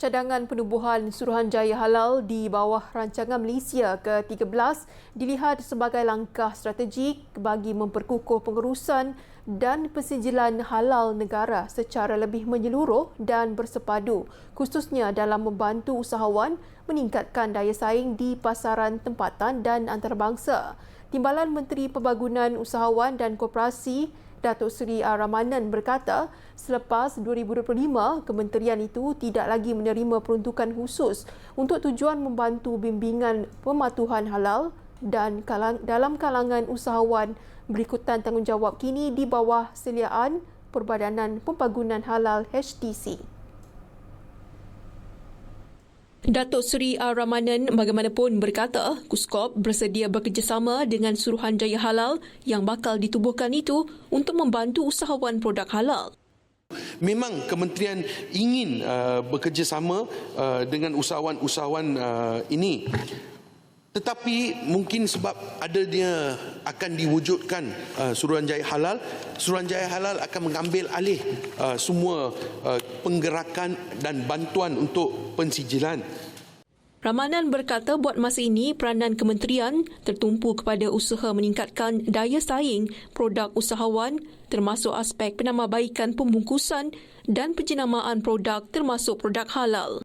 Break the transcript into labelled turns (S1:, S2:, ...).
S1: cadangan penubuhan Suruhanjaya Halal di bawah rancangan Malaysia ke-13 dilihat sebagai langkah strategik bagi memperkukuh pengurusan dan pensijilan halal negara secara lebih menyeluruh dan bersepadu khususnya dalam membantu usahawan meningkatkan daya saing di pasaran tempatan dan antarabangsa. Timbalan Menteri Pembangunan Usahawan dan Koperasi Datuk Seri. Ramanan berkata, selepas 2025, kementerian itu tidak lagi menerima peruntukan khusus untuk tujuan membantu bimbingan pematuhan halal dan kalang, dalam kalangan usahawan berikutan tanggungjawab kini di bawah seliaan Perbadanan Pembangunan Halal HDC. Datuk Seri R. Ramanan bagaimanapun berkata, Kuskop bersedia bekerjasama dengan Suruhanjaya Halal yang bakal ditubuhkan itu untuk membantu usahawan produk halal.
S2: Memang kementerian ingin uh, bekerjasama uh, dengan usahawan-usahawan uh, ini. Tetapi mungkin sebab ada dia akan diwujudkan uh, Suruhanjaya Halal, Suruhanjaya Halal akan mengambil alih uh, semua uh, penggerakan dan bantuan untuk pensijilan.
S1: Ramanan berkata buat masa ini peranan kementerian tertumpu kepada usaha meningkatkan daya saing produk usahawan termasuk aspek penambahbaikan pembungkusan dan penjenamaan produk termasuk produk halal.